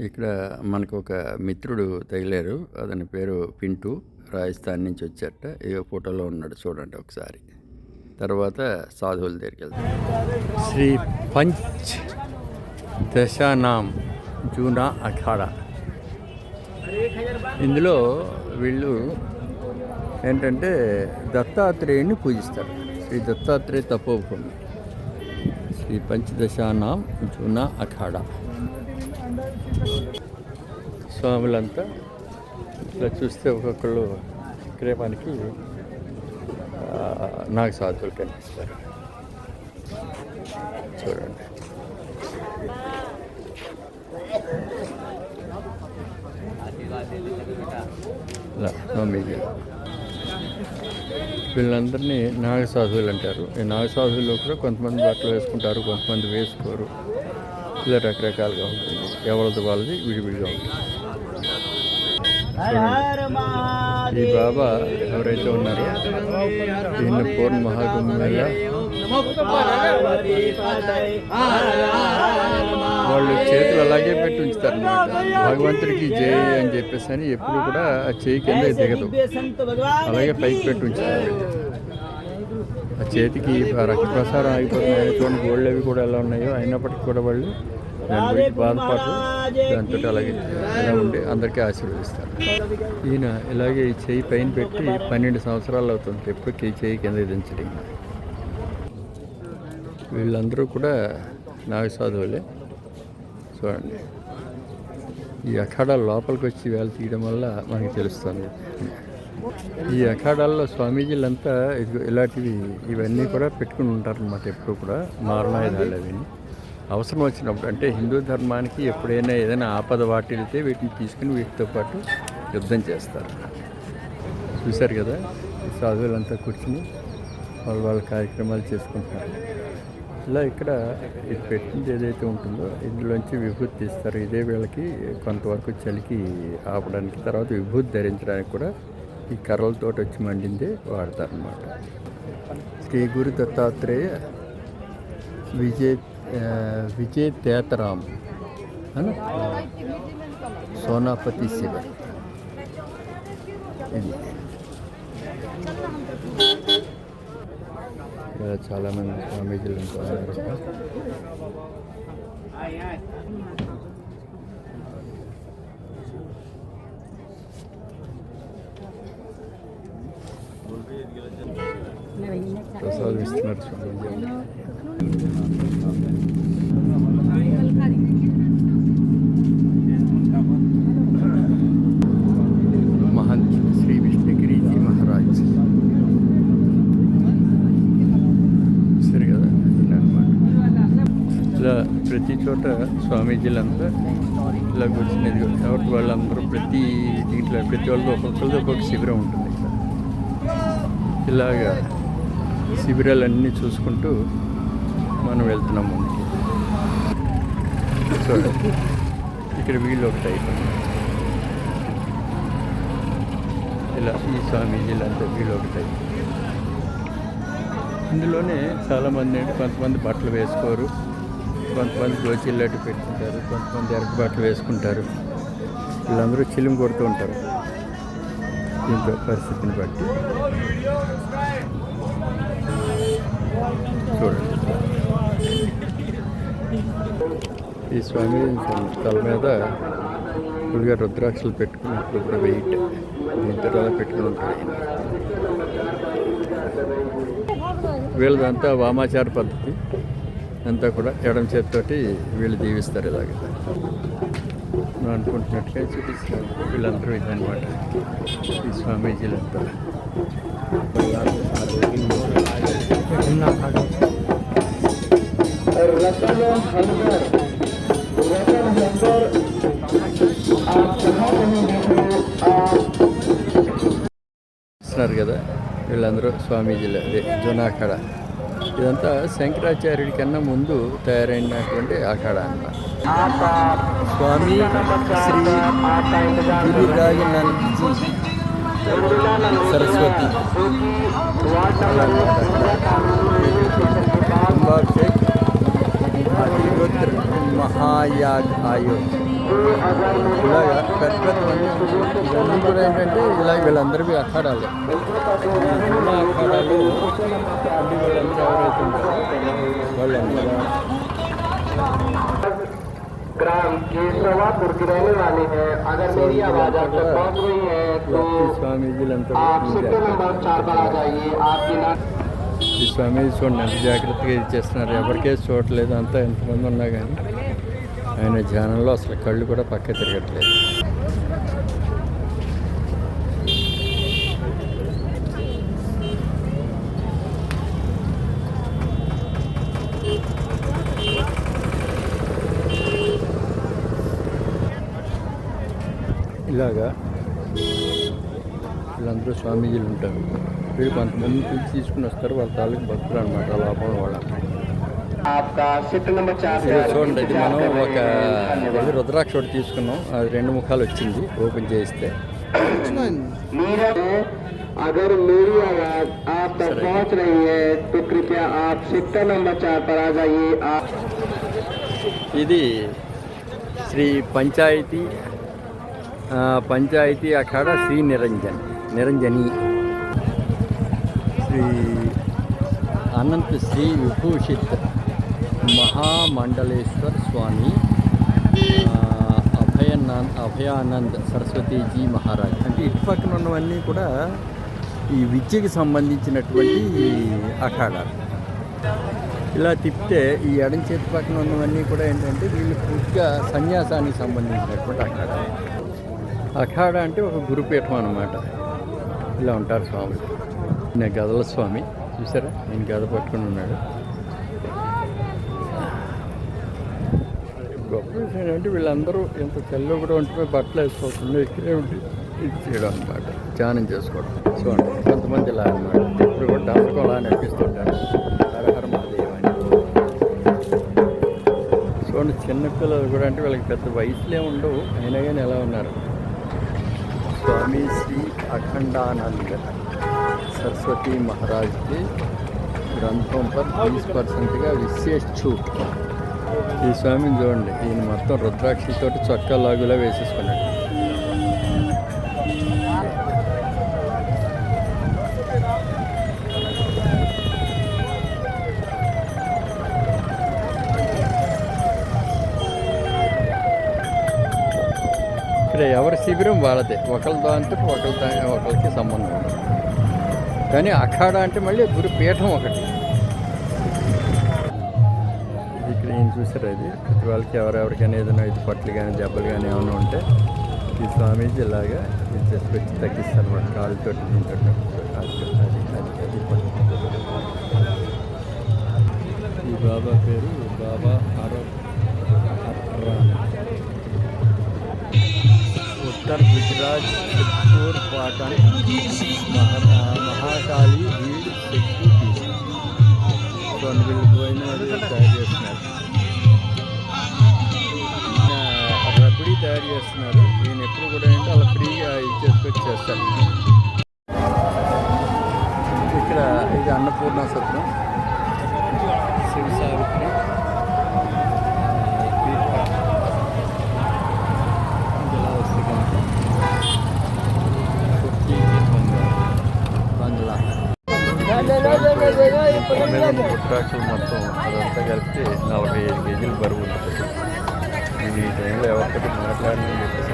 ఇక్కడ మనకు ఒక మిత్రుడు తగిలారు. అతని పేరు పింటూ. రాజస్థాన్ నుంచి వచ్చాట ఏ ఫోటోలో ఉన్నాడు చూడండి ఒకసారి. తర్వాత సాధువుల దగ్గరికి వెళ్తాం. శ్రీ పంచ్ దశానాం జూనా అఖాడా. ఇందులో వీళ్ళు ఏంటంటే దత్తాత్రేయుని పూజిస్తారు. శ్రీ దత్తాత్రేయ తపోభూమి. శ్రీ పంచదశానాం జూనా అఖాడా. స్వాములంతా ఇలా చూస్తే ఒక్కొక్కళ్ళు ఇక్కడే మనకి సాధువులు కనిపిస్తారు. చూడండి. వీళ్ళందరినీ నాగసాధువులు అంటారు. ఈ నాగ కూడా కొంతమంది బట్టలు వేసుకుంటారు కొంతమంది వేసుకోరు. ఇలా రకరకాలుగా ఉంటుంది. ఎవరిది వాళ్ళది విడివిడిగా ఉంటుంది. ఈ బాబా ఎవరైతే ఉన్నారో ఈయన పూర్ణ మహాకుంభమేళ వాళ్ళు చేతులు అలాగే పెట్టి ఉంచుతారు భగవంతుడికి జై అని చెప్పేసి అని ఎప్పుడు కూడా ఆ చేయి కింద దిగదు. అలాగే పైకి పెట్టి ఉంచుతారు. చేతికి ఆ రక్త ప్రసారం ఆగిపోతున్నాయి చూడండి గోళ్ళు అవి కూడా ఎలా ఉన్నాయో అయినప్పటికీ కూడా వాళ్ళు దాని గురించి బాధపడరు దాంతో అలాగే ఇలా ఉండి అందరికీ ఆశీర్వదిస్తారు. ఈయన ఇలాగే ఈ చేయి పైన పెట్టి పన్నెండు సంవత్సరాలు అవుతుంది ఎప్పటికీ ఈ చేయి కింద దించడం. వీళ్ళందరూ కూడా నాగ సాధువులే. చూడండి. ఈ అఖాడాల లోపలికి వచ్చి వేళ తీయడం వల్ల మనకి తెలుస్తుంది. ఈ అఖాడాల్లో స్వామీజీలంతా ఇలాంటివి ఇవన్నీ కూడా పెట్టుకుని ఉంటారు అనమాట ఎప్పుడు కూడా మారణాయుధాలు అవి. అవసరం వచ్చినప్పుడు అంటే హిందూ ధర్మానికి ఎప్పుడైనా ఏదైనా ఆపద వాటిల్తే వీటిని తీసుకుని వీటితో పాటు యుద్ధం చేస్తారు. చూశారు కదా సాధువులంతా కూర్చుని వాళ్ళ వాళ్ళ కార్యక్రమాలు చేసుకుంటున్నారు. ఇలా ఇక్కడ ఇది పెట్టింది ఏదైతే ఉంటుందో ఇందులోంచి విభూతి తీస్తారు ఇదే వీళ్ళకి కొంతవరకు చలికి ఆపడానికి తర్వాత విభూతి ధరించడానికి కూడా ఈ కర్రలతో వచ్చి మండింది వాడతారనమాట శ్రీ గురు దత్తాత్రేయ విజయ్ విజయ్ తేతరామ్ అని? సోనాపతి శివ. ఇది. ఇక్కడ చాలామంది స్వామీజీలు ఉంటారు. ప్రసాదం ఇస్తున్నారు మహంత్ శ్రీ విష్ణుగిరిజీ మహారాజ్ సరే కదా ఇలా ప్రతి చోట స్వామీజీలంతా ఇలా కూర్చునేది ఎవరికి వాళ్ళందరూ ప్రతి దీంట్లో ప్రతి వాళ్ళతో ఒక్కొక్కరితో ఒక్కొక్క శిబిరం ఉంటుంది ఇలాగా శిబిరాలన్నీ చూసుకుంటూ మనం వెళ్తున్నాం ముందుకి. ఇక్కడ వీళ్ళు ఒక టైప్ ఇలా ఈ స్వామీజీలంతా వీళ్ళు ఒక టైప్ ఇందులోనే చాలామంది ఏంటి కొంతమంది బట్టలు వేసుకోరు కొంతమంది గోచిల్లట్టు పెట్టుకుంటారు కొంతమంది ఎరటి బట్టలు వేసుకుంటారు. వీళ్ళందరూ చిలుం కొడుతూ ఉంటారు. దీంతో పరిస్థితిని బట్టి. చూడండి. ఈ స్వామి తల మీద ఫుల్గా రుద్రాక్షలు పెట్టుకున్నప్పుడు కూడా వెయిట్. దీంతో పెట్టుకుని ఉంటాయి వీళ్ళదంతా వామాచార పద్ధతి. అంతా కూడా ఎడం చేతితోటి వీళ్ళు దీవిస్తారు ఇలాగ. మనం అనుకుంటున్నట్లే చూపిస్తారు వీళ్ళందరూ ఇదనమాట ఈ స్వామీజీలంతా చూస్తున్నారు కదా వీళ్ళందరూ స్వామీజీలు అదే జోనాఖాడ ఇదంతా శంకరాచార్యుడి కన్నా ముందు తయారైనటువంటి అఖాడ అన్నమాట. స్వామి శ్రీ గిరిరాజనందజీ సరస్వతి కుంభాభిషేక్ అతిరుద్ర మహాయాగ్ ఆయో ఇలాగా పెద్ద పెద్దవన్నీ ఇవన్నీ కూడా ఏంటంటే ఇలా వీళ్ళందరివి అఖాడాలే ఈ ఉన్న అఖాడాలు ఉండి వీళ్ళందరూ ఎవరైతే ఉంటారో వాళ్ళందరూ ग्राम केशवापुर की रहने वाली है अगर मेरी आवाज आप तक पहुंच रही है तो ఈ స్వామీజీలంతా आप కూడా सेक्टर नंबर चार पर आ जाइए आपकी ना ఈ స్వామీజీ చూడండి ఎంత జాగ్రత్తగా ఇది చేస్తున్నారు ఎవరికేసి చూడట్లేదు అంతా ఎంతమంది ఉన్నా కానీ ఆయన ధ్యానంలో అసలు కళ్ళు కూడా పక్క తిరగట్లేదు ఇలాగా వీళ్ళందరూ స్వామీజీలు ఉంటారు వీళ్ళు కొంతమంది పిలిచి తీసుకుని వస్తారు వాళ్ళ తాలూకు భక్తులు అనమాట లోపల వాళ్ళ आपका सेक्टर नंबर चार से ఇదిగో आ చూడండి ఇది మనం इंतजार कर ఒక रहे हैं। ఇది धन्यवाद రుద్రాక్ష ఒకటి తీసుకున్నాం అది రెండు ముఖాలు వచ్చింది ఓపెన్ చేస్తే मेरा अगर मेरी आवाज आप तक पहुंच रही है तो कृपया आप सेक्टर नंबर चार पर आ जाइए आप ఇది శ్రీ పంచాయతీ ఆ, పంచాయతీ అఖాడ శ్రీ నిరంజన్ నిరంజని. శ్రీ అనంత శ్రీ విభూషిత్ మహామండలేశ్వర్ స్వామి అభయనాన్ అభయానంద్ సరస్వతీజీ మహారాజ్. అంటే ఇటు పక్కన ఉన్నవన్నీ కూడా ఈ విద్యకి సంబంధించినటువంటి అఖాడాలు. ఇలా తిప్పితే ఈ ఎడం చేతి పక్కన ఉన్నవన్నీ కూడా ఏంటంటే వీళ్ళు పూర్తిగా సన్యాసానికి సంబంధించినటువంటి అఖాడ అఖాడ అంటే ఒక గురుపీఠం అనమాట ఇలా ఉంటారు స్వామి నేను గదల స్వామి. చూసారా? నేను గద పట్టుకుని ఉన్నాడు. గొప్ప విషయం ఏంటంటే వీళ్ళందరూ ఎంత తెల్ల కూడా ఉంటే బట్టలు వేసుకోకుండా ఇక్కడే ఉండి ఇది చేయడం అనమాట ధ్యానం చేసుకోవడం. చూడండి కొంతమంది ఇలా అనమాట ఇప్పుడు కూడా డాక్టర్ అలా నడిపిస్తుంటారు. హరహర మహాదేవ్ అని. చూడండి చిన్నపిల్లలు కూడా అంటే వీళ్ళకి పెద్ద వయసులే ఉండవు. అయినా కానీ ఎలా ఉన్నారు? స్వామి శ్రీ అఖండానంద సరస్వతి మహారాజ్కి గ్రంథం పర్ బీస్ పర్సెంట్గా విశేష ఈ స్వామిని చూడండి ఈయన మొత్తం రుద్రాక్షితోటి చొక్కా లాగులా వేసేసుకున్నాడు. ఇక్కడ ఎవరి శిబిరం వాళ్ళదే. ఒకళ్ళ దాంతో ఒకళ్ళ ఒకరికి సంబంధం ఉండదు. కానీ అఖాడ అంటే మళ్ళీ గురు పీఠం ఒకటి. ఇక్కడ ఏం చూసారు అది? ప్రతి వాళ్ళకి ఎవరెవరికైనా ఏదైనా ఇది పట్లు కానీ దెబ్బలు కానీ ఏమైనా ఉంటే ఈ స్వామీజీ ఇలాగా చేసి పెట్టి తగ్గిస్తారు అనమాట కాళ్ళతో దీంతో ఈ బాబా పేరు బాబా उत्तर गुजरात चित्तूर पाटन మహా మహాకాళి వీడ్ శక్తి పీఠం కొన్ని వీళ్ళు పోయిన వాళ్ళు తయారు చేస్తున్నారు ఆ, రబడీ తయారు చేస్తున్నారు నేను ఎప్పుడు కూడా ఏంటో అలా ఫ్రీగా ఇచ్చేసుకొచ్చి చేస్తాను ఇక్కడ ఇది అన్నపూర్ణ సత్రం తమిళం రుద్రాక్షలు మొత్తం అదంతా కలిపి నలభై ఐదు కేజీలు బరువు ఉంటుంది. ఈ టైంలో ఎవరికైతే మాట్లాడిన చెప్పేసి